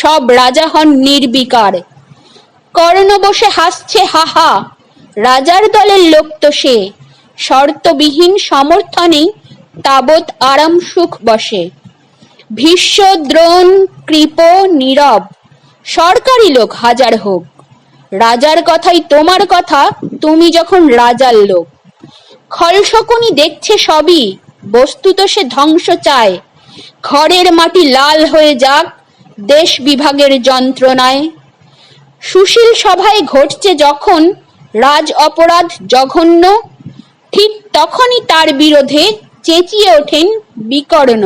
সব রাজা হন নির্বিকার। কর্ণ বসে হাসছে, হাহা, রাজার দলের লোক তো সে। শর্তবিহীন সমর্থনে তাবৎ আরাম সুখ বসে। ভীষ্ম দ্রোণ কৃপ নীরব, সরকারি লোক হাজার হোক। রাজার কথাই তোমার কথা, তুমি যখন রাজার লোক। খলশকুনি দেখছে সবই, বস্তুত সে ধ্বংস চায়। ঘরের মাটি লাল হয়ে যাক দেশ বিভাগের যন্ত্রণায়। সুশীল সভায় ঘটছে যখন রাজ অপরাধ জঘন্য, ঠিক তখনই তার বিরোধে চেঁচিয়ে ওঠেন বিকর্ণ।